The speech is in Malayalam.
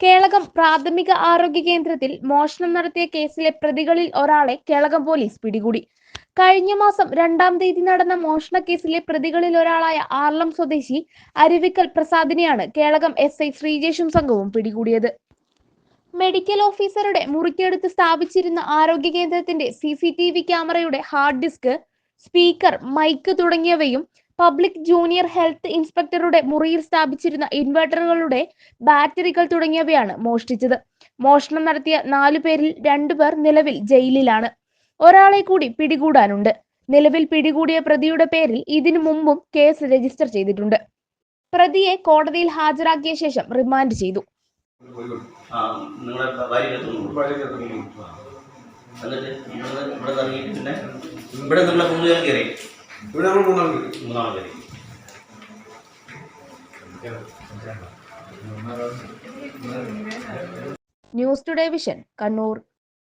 കേളകം പ്രാഥമിക ആരോഗ്യ കേന്ദ്രത്തിൽ മോഷണം നടത്തിയ കേസിലെ പ്രതികളിൽ ഒരാളെ കേളകം പോലീസ് പിടികൂടി. കഴിഞ്ഞ മാസം രണ്ടാം തീയതി നടന്ന മോഷണ കേസിലെ പ്രതികളിൽ ഒരാളായ ആർലം സ്വദേശി അരുവിക്കൽ പ്രസാദിനെയാണ് കേളകം എസ് ഐ ശ്രീജേഷും സംഘവും പിടികൂടിയത്. മെഡിക്കൽ ഓഫീസറുടെ മുറിക്കടുത്ത് സ്ഥാപിച്ചിരുന്ന ആരോഗ്യ കേന്ദ്രത്തിന്റെ സി സി ടി വി ക്യാമറയുടെ ഹാർഡ് ഡിസ്ക് സ്പീക്കർ മൈക്ക് തുടങ്ങിയവയും പബ്ലിക് ജൂനിയർ ഹെൽത്ത് ഇൻസ്പെക്ടറുടെ മുറിയിൽ സ്ഥാപിച്ചിരുന്ന ഇൻവെർട്ടറുകളുടെ ബാറ്ററികൾ തുടങ്ങിയവയാണ് മോഷ്ടിച്ചത്. മോഷണം നടത്തിയ നാലു പേരിൽ രണ്ടു പേർ നിലവിൽ ജയിലിലാണ്. ഒരാളെ കൂടി പിടികൂടാനുണ്ട്. നിലവിൽ പിടികൂടിയ പ്രതിയുടെ പേരിൽ ഇതിനു മുമ്പും കേസ് രജിസ്റ്റർ ചെയ്തിട്ടുണ്ട്. പ്രതിയെ കോടതിയിൽ ഹാജരാക്കിയ ശേഷം റിമാൻഡ് ചെയ്തു. എന്നിട്ട് ഇവിടെ ഇവിടെ നമ്മളെ പിന്നെ ഇവിടെ മൂന്ന് കയറി. ഇവിടെ നമ്മൾ മൂന്നാം കയറി. മൂന്നാം കയറി. News today vision Kannur.